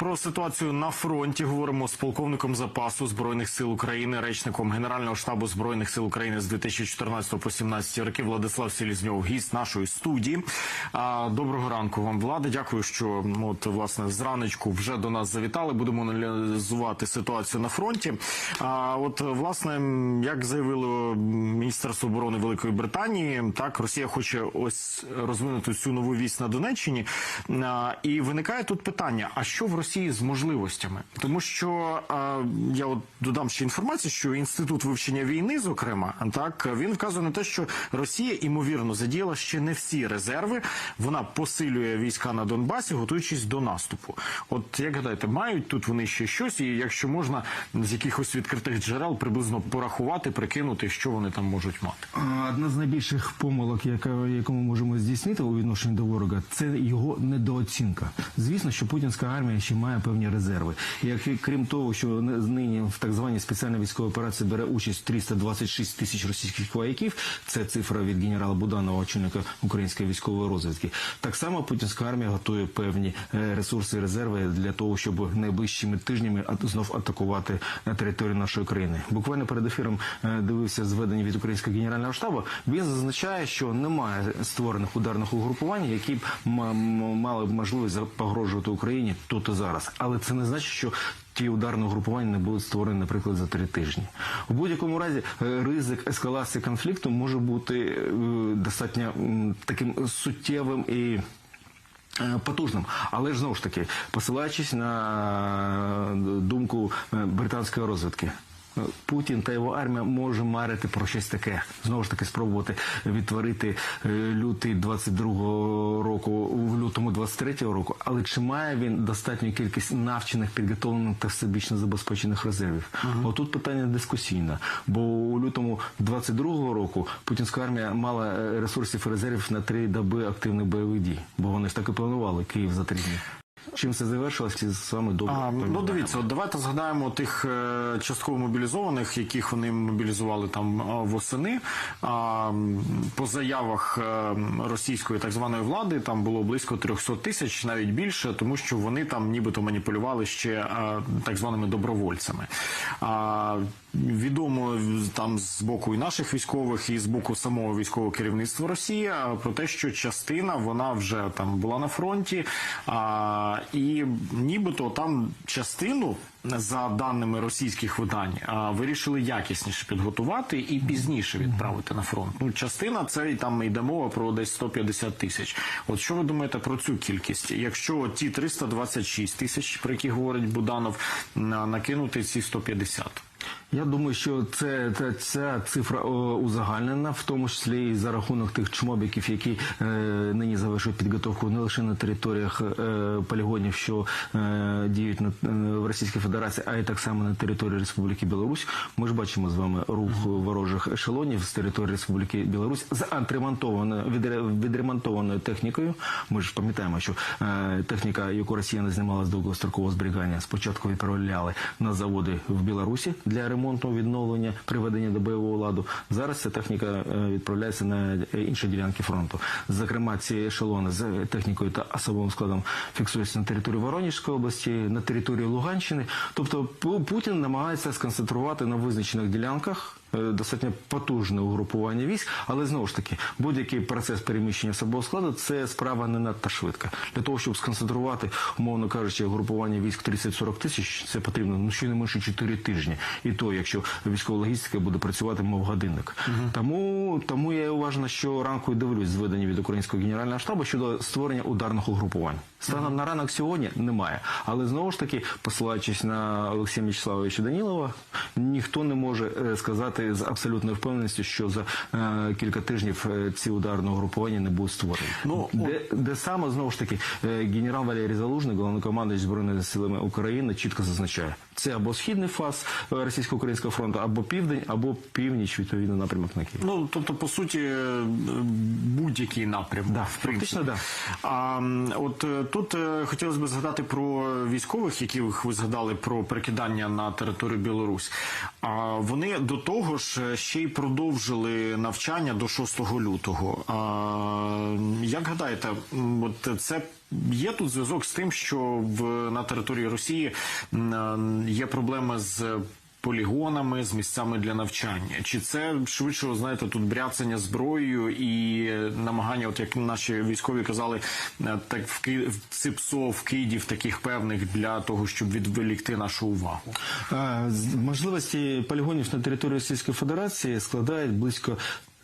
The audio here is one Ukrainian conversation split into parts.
про ситуацію на фронті говоримо з полковником запасу збройних сил України, речником Генерального штабу збройних сил України з 2014 по 2017 роки Владислав Селізньов, гість нашої студії. Доброго ранку вам, влада. Дякую, що ну, от власне зранечку вже до нас завітали. Будемо аналізувати ситуацію на фронті. А от власне, як заявило Міністерство оборони Великої Британії, так Росія хоче ось розвинути цю нову вісь на Донеччині. І виникає тут питання: а що в Росії з можливостями? Тому що я от додам ще інформацію, що інститут вивчення війни, зокрема, так він вказує на те, що Росія ймовірно задіяла ще не всі резерви. Вона посилює війська на Донбасі, готуючись до наступу. От як гадаєте, мають тут вони ще щось, і якщо можна з якихось відкритих джерел приблизно порахувати, прикинути, що вони там можуть мати. Одна з найбільших помилок, яка яку ми можемо здійснити у відношенні до ворога, це його недооцінка. Звісно, що путінська армія ще має певні резерви. Як крім того, що нині в так званій спеціальній військовій операції бере участь 326 тисяч російських вояків. Це цифра від генерала Буданова, очільника української військової розвідки. Так само путінська армія готує певні е, ресурси і резерви для того, щоб найближчими тижнями знов атакувати е, територію нашої країни. Буквально перед ефіром е, дивився зведення від українського генерального штабу. Він зазначає, що немає створених ударних угрупувань, які б мали б можливість погрожувати Україні тут і зараз. Але це не значить, що ті ударні угрупування не будуть створені, наприклад, за три тижні. У будь-якому разі е, ризик ескалації конфлікту може бути е, достатньо таким суттєвим і. е, Потужним, але ж знову ж таки, посилаючись на думку британської розвідки, Путін та його армія може марити про щось таке. Знову ж таки, спробувати відтворити е, лютий 22-го року в лютому 23-го року. Але чи має він достатню кількість навчених, підготовлених та всебічно забезпечених резервів? Отут питання дискусійне. Бо у лютому 22-го року путінська армія мала е, ресурсів і резервів на три доби активних бойових дій, бо вони ж так і планували Київ за три дні. Чим це завершилось, всі з вами добре. А, ну дивіться, от давайте згадаємо тих е, частково мобілізованих, яких вони мобілізували там е, восени. А, по заявах е, російської так званої влади там було близько 300 тисяч, навіть більше, тому що вони там нібито маніпулювали ще так званими добровольцями. А, відомо там з боку і наших військових, і з боку самого військового керівництва Росії про те, що частина вона вже там була на фронті, а, і нібито там частину. За даними російських видань, вирішили якісніше підготувати і пізніше відправити на фронт. Ну, частина це і там йде мова про десь 150 тисяч. От що ви думаєте про цю кількість? Якщо ті 326 тисяч, про які говорить Буданов, накинути ці 150? Я думаю, що це, це ця цифра узагальнена, в тому числі і за рахунок тих чмобіків, які е, нині завершують підготовку не лише на територіях е, полігонів, що е, діють на е, в Російській Федерації, а й так само на території Республіки Білорусь. Ми ж бачимо з вами рух ворожих ешелонів з території Республіки Білорусь з отремонтованою відре- відремонтованою технікою. Ми ж пам'ятаємо, що е, техніка, яку росіяни знімали з довгострокового зберігання, спочатку відправляли на заводи в Білорусі для ремонту, відновлення, приведення до бойового ладу. Зараз ця техніка е, відправляється на інші ділянки фронту. Зокрема, ці ешелони з технікою та особовим складом фіксуються на території Воронежської області, на території Луганщини. Тобто Путін намагається сконцентрувати на визначених ділянках. Е, Достатньо потужне угрупування військ, але знову ж таки будь-який процес переміщення особового складу це справа не надто швидка. Для того щоб сконцентрувати, умовно кажучи, угрупування військ 30-40 тисяч, це потрібно ну щонайменше 4 тижні. І то, якщо військова логістика буде працювати, мов годинник. Тому тому я уважно, що ранку і дивлюсь зведення від українського генерального штабу щодо створення ударних угрупувань. Станом на ранок сьогодні немає. Але знову ж таки, посилаючись на Олексія Мячеславовича Данілова, ніхто не може е, сказати з абсолютною впевненістю, що за е, кілька тижнів е, ці ударні угрупування не будуть створені. Ну, де, де саме знову ж таки генерал Валерій Залужний, головнокомандуючий збройними силами України, чітко зазначає, це або східний фаз російсько-українського фронту, або південь, або північ, відповідно напрямок на Київ. Ну, тобто, по суті, будь-який напрям. Да, в принципі. фактично, да. А от тут е, хотілося б згадати про військових, яких ви згадали про перекидання на територію Білорусь. А вони до того ж е, ще й продовжили навчання до 6 лютого. А, як гадаєте, от це є тут зв'язок з тим, що в на території Росії е, є проблеми з полігонами, з місцями для навчання? Чи це швидше, знаєте, тут бряцання зброєю і намагання, от як наші військові казали, е, так вки... ципсо, вкидів таких певних для того, щоб відволікти нашу увагу? Можливості полігонів на території Російської Федерації складають близько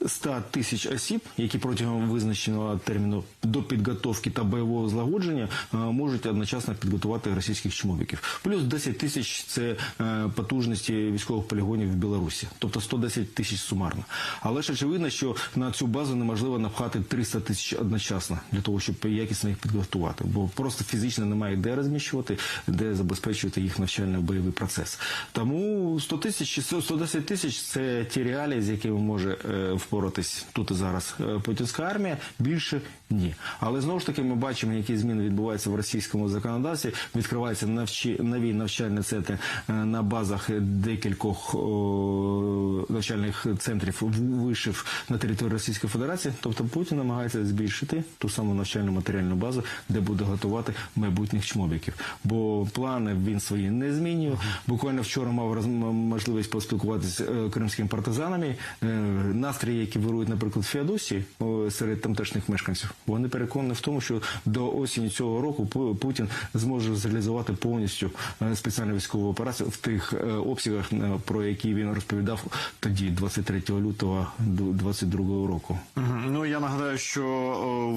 100 тисяч осіб, які протягом визначеного терміну до підготовки та бойового злагодження е, можуть одночасно підготувати російських чмобіків. Плюс 10 тисяч це е, потужності військових полігонів в Білорусі, тобто 110 тисяч сумарно. Але ж очевидно, що на цю базу неможливо напхати 300 тисяч одночасно для того, щоб якісно їх підготувати, бо просто фізично немає де розміщувати, де забезпечувати їх навчально-бойовий процес. Тому 100 тисяч чи 110 тисяч це ті реалії, з якими може е, впоратись тут і зараз е, путінська армія. Більше ні. Але знову ж таки ми бачимо, які зміни відбуваються в російському законодавстві. Відкриваються навчі нові навчальні центри е, на базах декількох о, навчальних центрів вишив на території Російської Федерації. Тобто Путін намагається збільшити ту саму навчальну матеріальну базу, де буде готувати майбутніх чмобіків. Бо плани він свої не змінює. Буквально вчора мав можливість поспілкуватися з кримськими партизанами. Е, Настрої, які вирують, наприклад, в Феодосії серед тамтешніх мешканців, вони переконані в тому, що до осені цього року Пу- Путін зможе зреалізувати повністю е, спеціальну військову операцію в тих е, обсягах, е, про які він розповідав тоді, 23 лютого 2022 року. Ну я нагадаю, що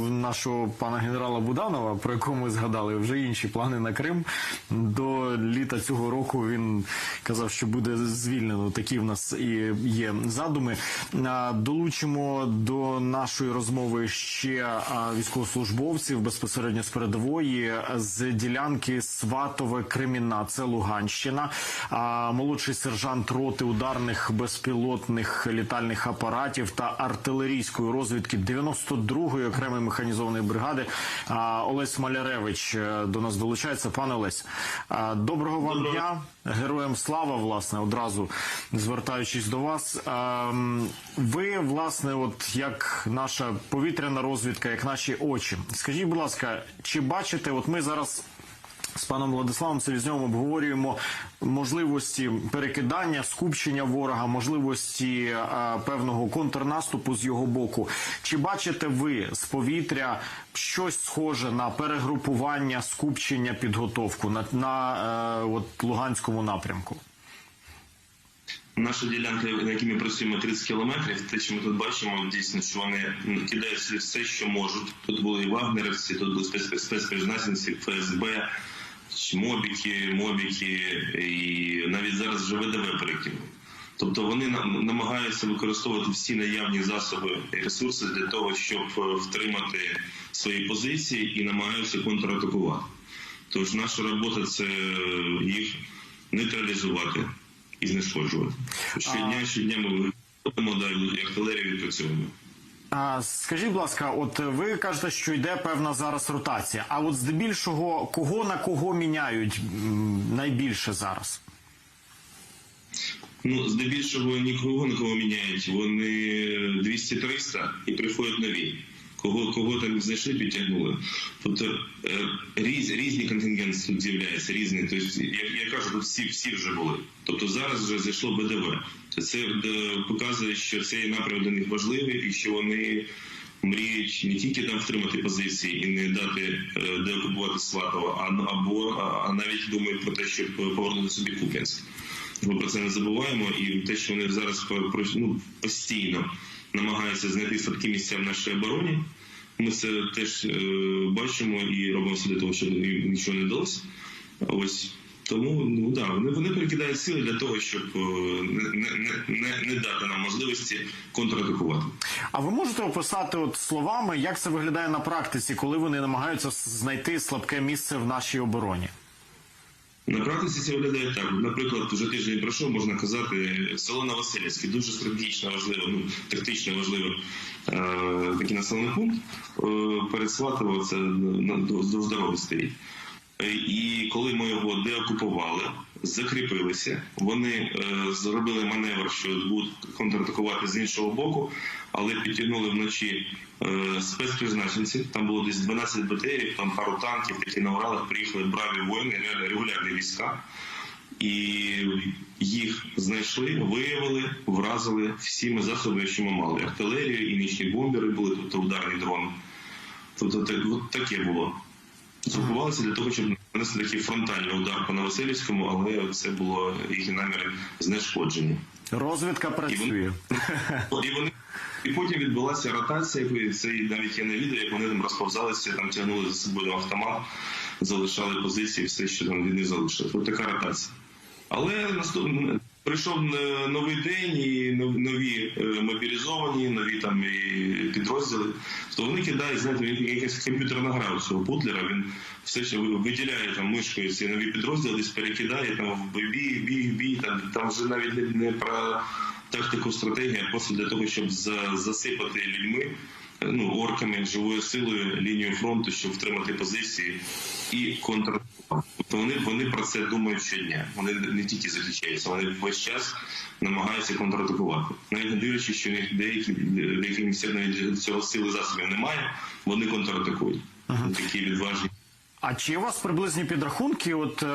в нашого пана генерала Буданова, про якого ми згадали, вже інші плани на Крим. До літа цього року він казав, що буде звільнено. Такі в нас і є задуми. Долучимо до нашої розмови ще військовослужбовців безпосередньо з передової з ділянки Сватове Креміна. Це Луганщина. А, Молодший сержант роти ударних безпілотних літальних апаратів та артилерійської розвідки 92-ї окремої механізованої бригади. Олесь Маляревич е, до нас долучається. Пане Олесь, доброго вам дня. Героям слава, власне, одразу звертаючись до вас. Ем, Ви, власне, от як наша повітряна розвідка, як наші очі. Скажіть, будь ласка, чи бачите, от ми зараз з паном Владиславом Селізньовим обговорюємо можливості перекидання, скупчення ворога, можливості е, певного контрнаступу з його боку. Чи бачите ви з повітря щось схоже на перегрупування, скупчення, підготовку на, на е, от Луганському напрямку? Наша ділянка, на якій ми працюємо 30 кілометрів, те, що ми тут бачимо, дійсно, що вони кидають все, що можуть. Тут були і вагнерівці, тут були спецпризначенці, ФСБ, мобіки, мобіки, і навіть зараз вже ВДВ перекинули. Тобто вони нам- намагаються використовувати всі наявні засоби і ресурси для того, щоб е, втримати свої позиції і намагаються контратакувати. Тож наша робота це їх нейтралізувати і знешкоджувати. Щодня, щодня ми виходимо далі артилерію відпрацьовуємо. А, скажіть, будь ласка, от ви кажете, що йде певна зараз ротація. А от здебільшого кого на кого міняють найбільше зараз? Ну, здебільшого нікого нікого міняють. Вони 200-300 і приходять нові. Кого, кого там знайшли, підтягнули. Тобто е, різ, різні контингенти тут з'являються, різні. Тобто, я, я кажу, тут всі, всі вже були. Тобто зараз вже зайшло БДВ. Це, це е, показує, що цей напрям для них важливий і що вони мріють не тільки там втримати позиції і не дати е, деокупувати Сватово, а або а, навіть думають про те, щоб повернути собі Куп'янськ. Ми про це не забуваємо, і те, що вони зараз ну, постійно намагаються знайти слабкі місця в нашій обороні. Ми це теж е, бачимо і робимо все для того, щоб нічого не вдалося. Ось тому ну да, вони, вони перекидають сили для того, щоб е, не, не, не, не дати нам можливості контратакувати. А ви можете описати от словами, як це виглядає на практиці, коли вони намагаються знайти слабке місце в нашій обороні? На практиці це виглядає так. Наприклад, вже тиждень пройшов, можна казати, село Новоселівське, дуже стратегічно важливо, ну тактично важливо е, такий населений пункт. Е, перед Сватово це на до здоров'я стоїть. Е, І коли ми його деокупували, закріпилися, вони е, зробили маневр, що будуть контратакувати з іншого боку, але підтягнули вночі е, спецпризначенців. Там було десь 12 БТРів, там пару танків, які на Уралах приїхали браві воїни, регулярні війська. І їх знайшли, виявили, вразили всіми засобами, що ми мали. Артилерію, і нічні бомбери були, тобто ударні дрони. Тобто так, таке було. Заховалися для того, щоб нанести такий фронтальний удар по Новоселівському, але це було їхні наміри знешкоджені. Розвідка працює. І вони і потім відбулася ротація. і Це навіть є на відео, як вони там розповзалися, там тягнули за собою автомат, залишали позиції, все, що там від них залишилось. Ось така ротація. Але наступний прийшов е, новий день і нові е, мобілізовані, нові там і підрозділи. То вони кидають, знаєте, якась комп'ютерна гра у цього Путлера. Він все ще виділяє там мишкою ці нові підрозділи, десь перекидає там в бій, бій, бій. Там, там вже навіть не, не про тактику стратегію, а просто для того, щоб за, засипати людьми. е, Ну, орками, живою силою лінію фронту, щоб втримати позиції і контратакувати. Тобто вони, вони про це думають щодня. Вони не тільки захищаються, вони весь час намагаються контратакувати. Навіть не дивлячись, що них деякі в яких навіть цього сили засобів немає, вони контратакують. Такі відважні. А чи у вас приблизні підрахунки? От е,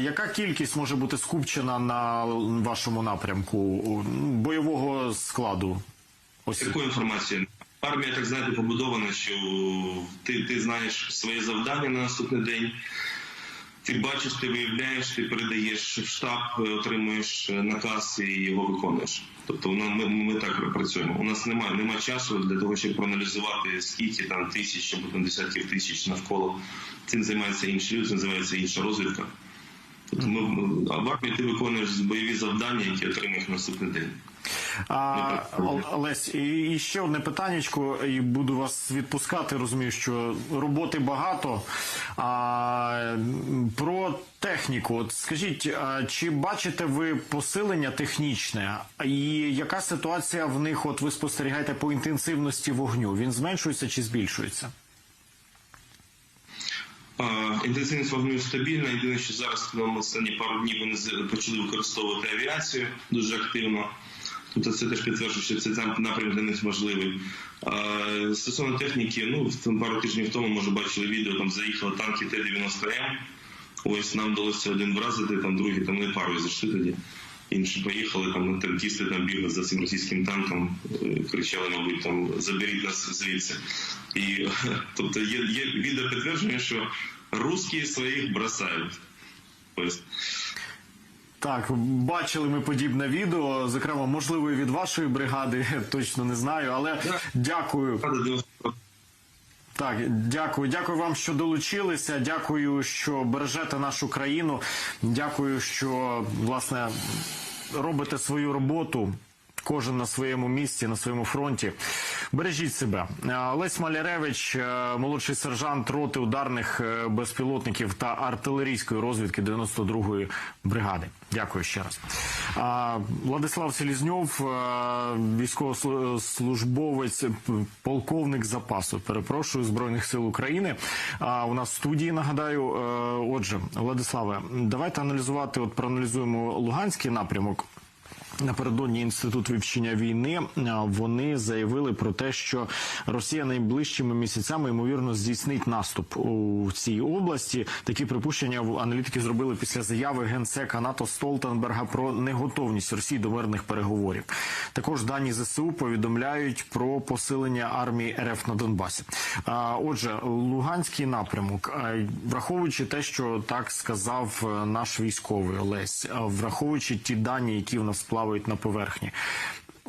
яка кількість може бути скупчена на вашому напрямку бойового складу? Ось Таку інформацію. Армія, так знаєте, побудована, що ти, ти знаєш своє завдання на наступний день. Ти бачиш, ти виявляєш, ти передаєш в штаб, е, отримуєш е, наказ і його виконуєш. Тобто ми, ми так працюємо. У нас немає, немає часу для того, щоб проаналізувати скільки там тисяч або десятків тисяч навколо. Цим займаються інші люди, цим займається інша розвідка. Ми, а в армії ти виконуєш бойові завдання, які отримуєш наступний день. А, Олесь, і ще одне питаннячко, і буду вас відпускати. Розумію, що роботи багато. А, про техніку. От скажіть, а, чи бачите ви посилення технічне? І яка ситуація в них? От ви спостерігаєте по інтенсивності вогню? Він зменшується чи збільшується? Інтенсивність вогню стабільна. Єдине, що зараз на останні пару днів вони почали використовувати авіацію дуже активно. Тобто це теж підтверджує, що цей напрям для них важливий. Стосовно техніки, ну там пару тижнів тому, може, бачили відео, там заїхали танки Т-90М. Ось нам вдалося один вразити, там другий, там не парою зайшли тоді. Інші поїхали, там танкісти там бігли за цим російським танком, е, кричали, мабуть, там заберіть нас звідси. І тобто є, є відео підтвердження, що русські своїх бросають. Так, бачили ми подібне відео, зокрема, можливо, і від вашої бригади, точно не знаю, але дякую. Правда, 90 Так, дякую, дякую вам, що долучилися. Дякую, що бережете нашу країну. Дякую, що власне робите свою роботу. Кожен на своєму місці, на своєму фронті. Бережіть себе. Е, Олесь Маляревич, е, молодший сержант роти ударних е, безпілотників та артилерійської розвідки 92-ї бригади. Дякую ще раз. Владислав Селізньов, військовослужбовець, полковник запасу. Перепрошую збройних сил України. У нас в студії нагадаю. Отже, Владиславе, давайте аналізувати. От проаналізуємо Луганський напрямок. Напередодні інститут вивчення війни вони заявили про те, що Росія найближчими місяцями ймовірно здійснить наступ у цій області. Такі припущення аналітики зробили після заяви генсека НАТО Столтенберга про неготовність Росії до мирних переговорів. Також дані ЗСУ повідомляють про посилення армії РФ на Донбасі. Отже, Луганський напрямок, враховуючи те, що так сказав е, наш військовий Олесь, враховуючи ті дані, які в нас плавають на поверхні.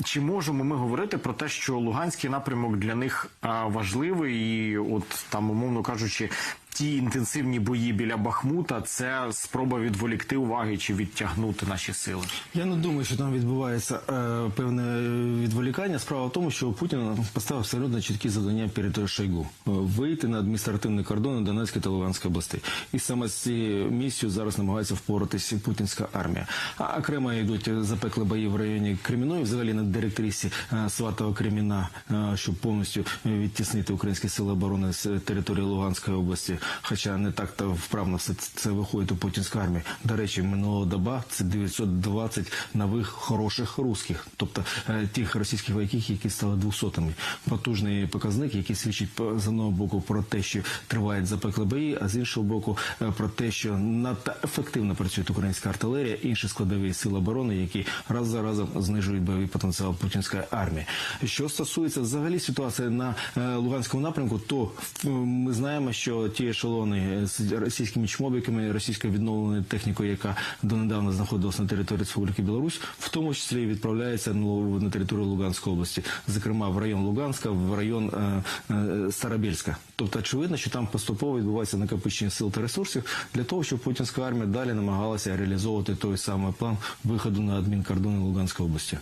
Чи можемо ми говорити про те, що Луганський напрямок для них важливий, і от там, умовно кажучи, ті інтенсивні бої біля Бахмута це спроба відволікти уваги чи відтягнути наші сили? Я не думаю, що там відбувається е, певне відволікання. Справа в тому, що Путін поставив абсолютно чіткі завдання перед Шойгу вийти на адміністративні кордони Донецької та Луганської областей. І саме з цією місією зараз намагається впоратися путінська армія. А окремо йдуть запекли бої в районі Креміної, взагалі на директрисі е, Сватого Креміна, е, щоб повністю відтіснити українські сили оборони з території Луганської області. Хоча не так то вправно все це виходить у путінська армія. До речі, минула доба це 920 нових хороших русських, тобто е, тих російських вояків, які стали двохсотими. Потужний показник, який свідчить з одного боку про те, що тривають запекли бої, а з іншого боку е, про те, що надто ефективно працює українська артилерія, інші складові сили оборони, які раз за разом знижують бойовий потенціал путінської армії. Що стосується взагалі ситуації на е, Луганському напрямку, то ми знаємо, що ті ешелони з російськими чмобіками, російською відновленою технікою, яка донедавна знаходилась на території Республіки Білорусь, в тому числі відправляється на територію Луганської області, зокрема в район Луганська, в район е, е, Старобільська. Тобто, очевидно, що там поступово відбувається накопичення сил та ресурсів для того, щоб путінська армія далі намагалася реалізовувати той самий план виходу на адмінкордони Луганської області.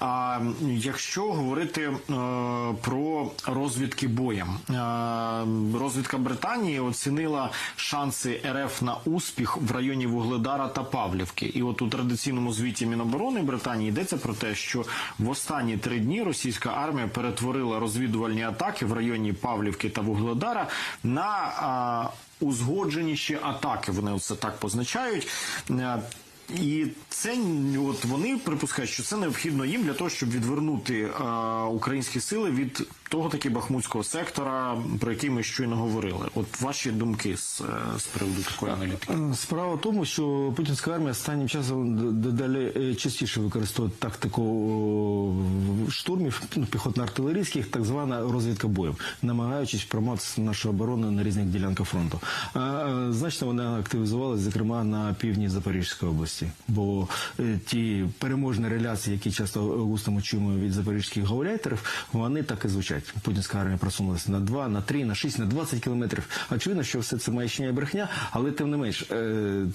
А якщо говорити е, про розвідки боєм, е, розвідка Британії оцінила шанси РФ на успіх в районі Вугледара та Павлівки. І от у традиційному звіті Міноборони Британії йдеться про те, що в останні три дні російська армія перетворила розвідувальні атаки в районі Павлівки та Вугледара на а, узгодженіші атаки. Вони це так позначають. Е, і це от вони припускають, що це необхідно їм для того, щоб відвернути е, українські сили від того таки бахмутського сектора, про який ми щойно говорили. От ваші думки з, е, з приводу такої аналітики. Е, Справа в тому, що путінська армія останнім часом дедалі е, частіше використовує тактику штурмів ну, піхотно-артилерійських, так звана розвідка боєм, намагаючись промати нашу оборону на різних ділянках фронту. А, значно вона активізувалася, зокрема на півдні Запорізької області, бо е, ті переможні реляції, які часто густому чуємо від запорізьких гауляйтерів, вони так і звучать. Путінська армія просунулася на 2, на 3, на 6, на 20 кілометрів. Очевидно, що все це маячня і брехня, але тим не менш, е,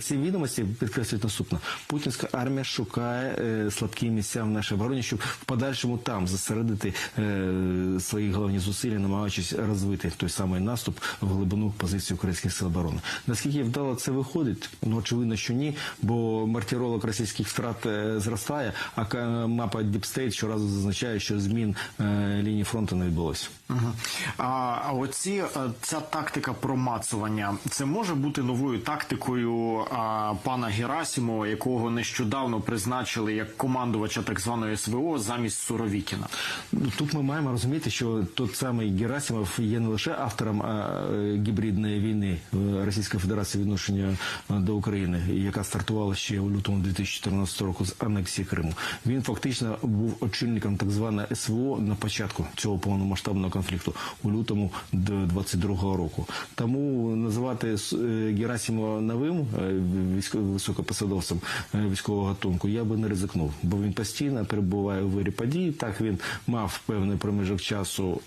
ці відомості підкреслюють наступне. Путінська армія шукає е, слабкі місця в нашій обороні, щоб в подальшому там зосередити е, свої головні зусилля, намагаючись розвити той самий наступ в глибину позиції українських сил оборони. Наскільки вдало це виходить? Ну очевидно, що ні, бо мартіролог російських втрат е, зростає, а мапа Діпстейт щоразу зазначає, що змін е, лінії фронту не відбулося. Ага. А, оці е, ця тактика промацування це може бути новою тактикою а, пана Герасімова, якого нещодавно призначили як командувача так званої СВО замість Суровікіна. Ну, Тут ми маємо розуміти, що тот самий Герасимов є не лише автором а, е, гібридної війни Російської Федерації відношення е, до України, яка стартувала ще у лютому 2014 року з анексії Криму. Він фактично був очільником так званої СВО на початку цього повномасштабного конфлікту у лютому 22 року. Тому називати е, Герасимова новим е, високопосадовцем е, військового гатунку я би не ризикнув, бо він постійно перебуває у вирі подій. Так він мав певний проміжок часу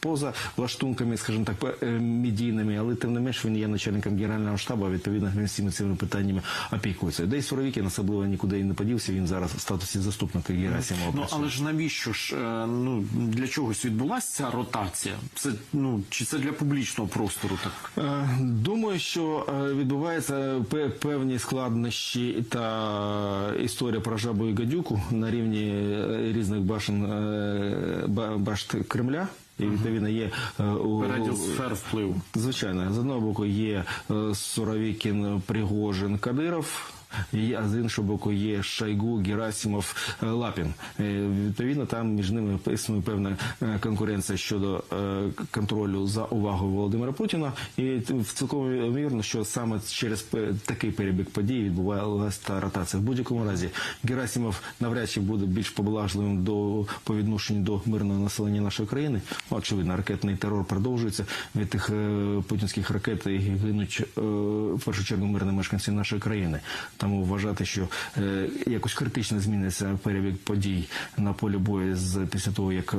поза лаштунками, скажімо так, медійними, але тим не менш він є начальником генерального штабу. Відповідно, він всіми цими питаннями опікується. Де й Суровікін особливо нікуди і не подівся. Він зараз в статусі заступника Герасимова. Ну але ж навіщо ж е, ну для чогось відбулася ця ротація? Це ну чи це для публічного простору так? Е, Думаю, що е, відбуваються певні складнощі та історія про жабу і гадюку на рівні різних башен башт Кремля. І відповідно є у- Переділ сфер впливу. Звичайно, з одного боку є Суровікін, Пригожин, Кадиров. І- А з іншого боку є Шойгу, Герасимов, е, Лапін. Е, Відповідно, там між ними існує певна е, конкуренція щодо контролю за увагою Володимира Путіна. І в цілком вірно, що саме через такий перебіг подій відбувалася та ротація. В будь-якому разі Герасимов навряд чи буде більш поблажливим до по відношенню до мирного населення нашої країни. Очевидно, ракетний терор продовжується від тих путінських ракет і гинуть в першу чергу мирні мешканці нашої країни. Тому вважати, що е, якось критично зміниться перебіг подій на полі бою з після того, як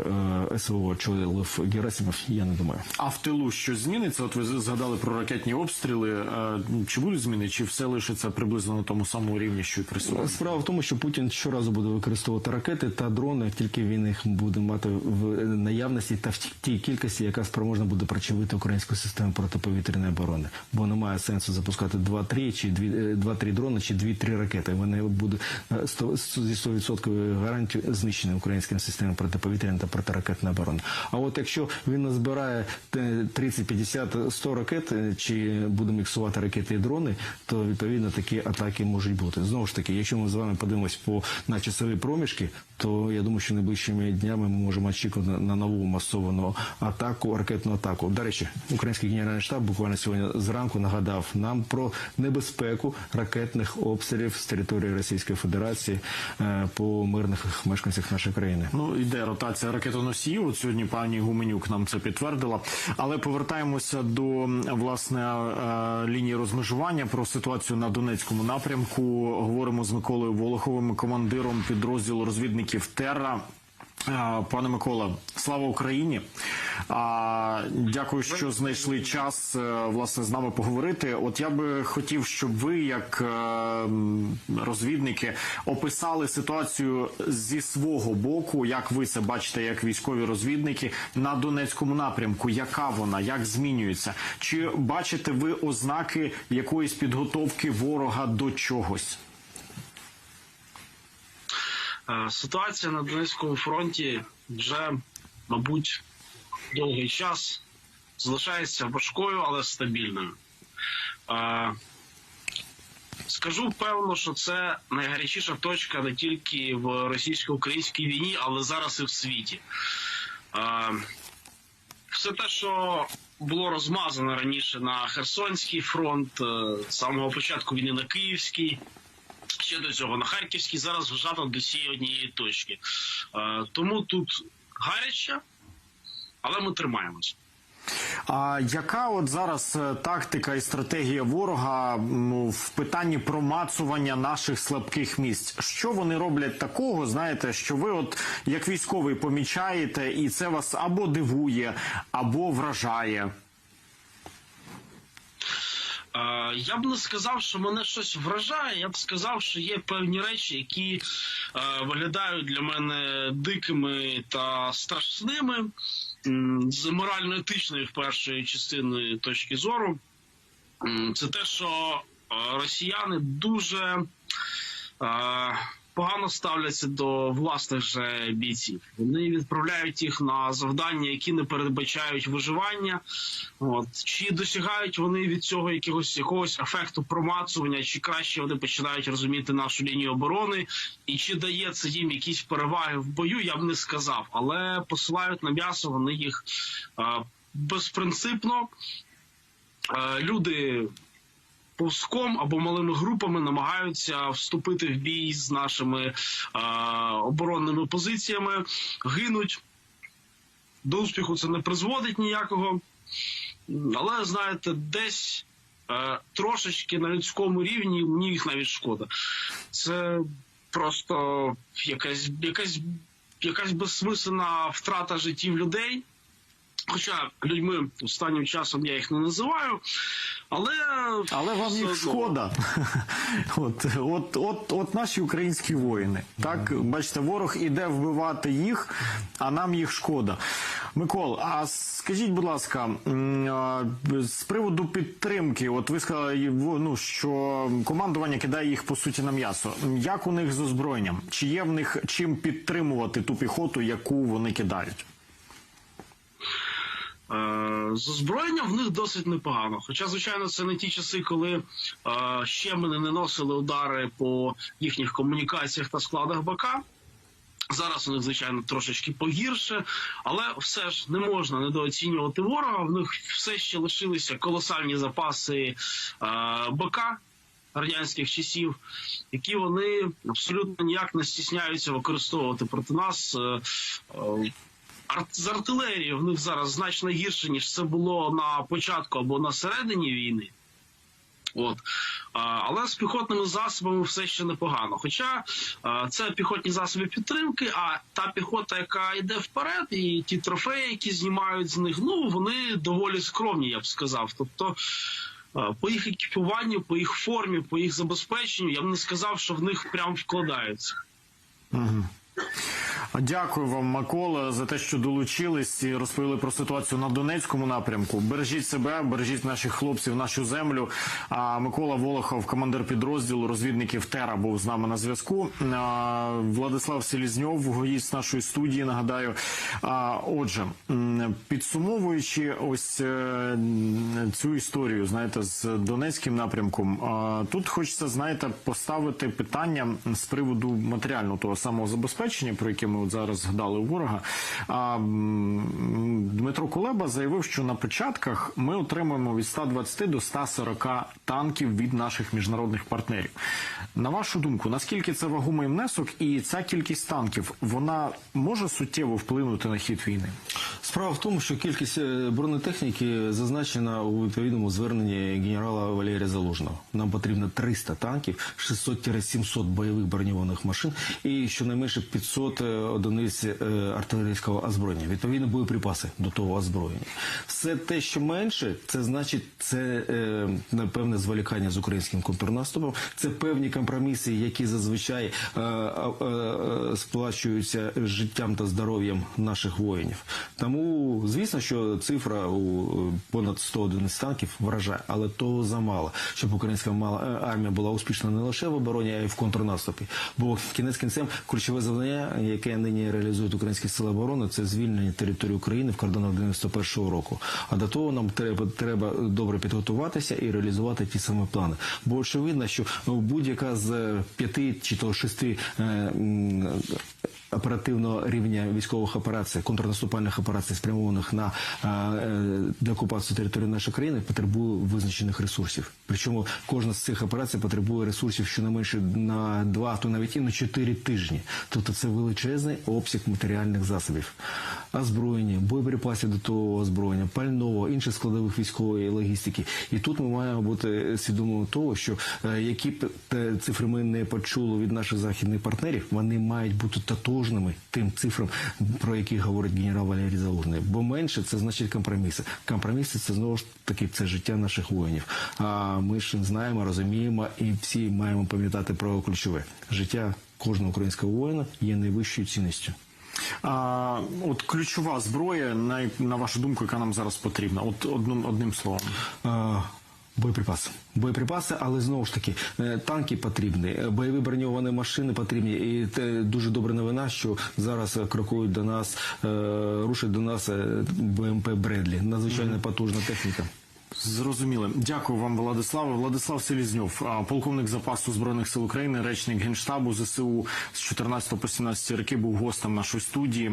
е, СВО очолив Герасимов, я не думаю. А в тилу щось зміниться? От ви згадали про ракетні обстріли. Е, Чи будуть зміни, чи все лишиться приблизно на тому самому рівні, що і при? Справа в тому, що Путін щоразу буде використовувати ракети та дрони, тільки він їх буде мати в наявності та в тій кількості, яка спроможна буде прочевити українську систему протиповітряної оборони. Бо немає сенсу запускати 2-3 чи 2-3 дрони чи 2-3 ракети. Вони будуть е, зі 100% гарантією знищені українським системою протиповітряної та протиракетної оборони. А от якщо він назбирає е, 30, 50, 100 ракет, е, чи буде міксувати ракети і дрони, то відповідно такі атаки можуть бути. Знову ж таки, якщо ми з вами подивимось по на часові проміжки, то я думаю, що найближчими днями ми можемо очікувати на нову масовану атаку, ракетну атаку. До речі, український генеральний штаб буквально сьогодні зранку нагадав нам про небезпеку ракетних обстрілів з території Російської Федерації е, по мирних мешканцях нашої країни. Ну іде ротація ракетоносіїв. От сьогодні пані Гуменюк нам це підтвердила. Але повертаємося до власне е, лінії розмежування про ситуацію на Донецькому напрямку. Говоримо з Миколою Волоховим, командиром підрозділу розвідників Терра. Пане Микола, слава Україні! Дякую, що знайшли час е, власне з нами поговорити. От я би хотів, щоб ви, як е, розвідники, описали ситуацію зі свого боку, як ви це бачите, як військові розвідники на Донецькому напрямку. Яка вона, як змінюється? Чи бачите ви ознаки якоїсь підготовки ворога до чогось? Ситуація на Донецькому фронті вже, мабуть, довгий час залишається важкою, але стабільною. Скажу певно, що це найгарячіша точка не тільки в російсько-українській війні, але зараз і в світі. Все те, що було розмазано раніше на Херсонський фронт, е, з самого початку війни на Київський, ще до цього на Харківській, зараз вжато до цієї однієї точки. Е, Тому тут гаряче, але ми тримаємось. А яка от зараз е, тактика і стратегія ворога ну, в питанні промацування наших слабких місць? Що вони роблять такого? Знаєте, що ви, от як військовий, помічаєте, і це вас або дивує, або вражає? Я б не сказав, що мене щось вражає. Я б сказав, що є певні речі, які виглядають для мене дикими та страшними з морально-етичної в першої частини точки зору. Це те, що росіяни дуже погано ставляться до власних же бійців. Вони відправляють їх на завдання, які не передбачають виживання. От чи досягають вони від цього якогось якогось ефекту промацування, чи краще вони починають розуміти нашу лінію оборони, і чи дає це їм якісь переваги в бою, я б не сказав, але посилають на м'ясо вони їх е, безпринципно. Е, люди повзком або малими групами намагаються вступити в бій з нашими е, оборонними позиціями, гинуть. До успіху це не призводить ніякого. Але знаєте, десь е, трошечки на людському рівні мені їх навіть шкода. Це просто якась, якась, якась безсмисленна втрата життів людей. Хоча людьми останнім часом я їх не називаю, але Але вам їх шкода. От, от, от, от наші українські воїни. Так, бачите, ворог іде вбивати їх, а нам їх шкода. Микол, а скажіть, будь ласка, з приводу підтримки, от ви сказали, ну, що командування кидає їх по суті на м'ясо. Як у них з озброєнням? Чи є в них чим підтримувати ту піхоту, яку вони кидають? Е, З озброєнням в них досить непогано. Хоча, звичайно, це не ті часи, коли е, ще ми не наносили удари по їхніх комунікаціях та складах БК. Зараз у них, звичайно, трошечки погірше, але все ж не можна недооцінювати ворога. В них все ще лишилися колосальні запаси е, БК радянських часів, які вони абсолютно ніяк не стісняються використовувати проти нас. Е, з артилерії в них зараз значно гірше, ніж це було на початку або на середині війни. От але з піхотними засобами все ще непогано. Хоча це піхотні засоби підтримки, а та піхота, яка йде вперед, і ті трофеї, які знімають з них, ну вони доволі скромні, я б сказав. Тобто. По їх екіпуванню, по їх формі, по їх забезпеченню, я б не сказав, що в них прям вкладаються. Дякую вам, Микола, за те, що долучились і розповіли про ситуацію на Донецькому напрямку. Бережіть себе, бережіть наших хлопців, нашу землю. А Микола Волохов, командир підрозділу розвідників Тера, був з нами на зв'язку. Владислав Селізньов, гоїст нашої студії. Нагадаю. А, Отже, підсумовуючи ось е, цю історію, знаєте, з Донецьким напрямком, тут хочеться, знаєте, поставити питання з приводу матеріального того самого забезпечення, про яке ми от зараз згадали у ворога. А, Дмитро Кулеба заявив, що на початках ми отримуємо від 120 до 140 танків від наших міжнародних партнерів. На вашу думку, наскільки це вагомий внесок, і ця кількість танків вона може суттєво вплинути на хід війни? Справа в тому, що кількість е, бронетехніки зазначена у відповідному зверненні генерала Валерія Залужного. Нам потрібно 300 танків, 600-700 бойових броньованих машин і щонайменше 500 е, одиниць е, артилерійського озброєння. Відповідно, боєприпаси до того озброєння. Все те, що менше, це значить це е, напевне зволікання з українським контрнаступом. Це певні компроміси, які зазвичай е, е, е, сплачуються життям та здоров'ям наших воїнів. Тому, звісно, що цифра у понад 100 одиниць танків вражає, але того замало, щоб українська армія була успішна не лише в обороні, а й в контрнаступі. Бо кінець кінцем ключове завдання, яке нині реалізують українські сили оборони, це звільнення території України в кордонах 91-го року. А до того нам треба треба добре підготуватися і реалізувати ті самі плани. Бо очевидно, що ну, будь-яка з п'яти чи то шести. е, Оперативного рівня військових операцій, контрнаступальних операцій, спрямованих на е, е, деокупацію території нашої країни, потребує визначених ресурсів. Причому кожна з цих операцій потребує ресурсів щонайменше на два, то навіть і на чотири тижні. Тобто це величезний обсяг матеріальних засобів, озброєння, боєприпасів до того озброєння, пального, інших складових військової логістики. І тут ми маємо бути свідомими того, що які б цифри ми не почули від наших західних партнерів, вони мають бути тотожними тим цифрам, про які говорить генерал Валерій Залужний. Бо менше це значить компроміси. Компроміси це знову ж таки це життя наших воїнів. А ми ж знаємо, розуміємо і всі маємо пам'ятати про ключове життя кожного українського воїна є найвищою цінністю. А, от ключова зброя, на, на вашу думку, яка нам зараз потрібна? От одним, одним словом. А, Боєприпаси. Боєприпаси, але знову ж таки, е, танки потрібні, е, бойові броньовані машини потрібні. І те дуже добра новина, що зараз е, крокують до нас, рушать до нас БМП Бредлі. Надзвичайно потужна техніка. Зрозуміло. Дякую вам, Владиславе. Владислав Селізньов, полковник запасу збройних сил України, речник генштабу ЗСУ з 14 по 17 роки був гостем нашої студії.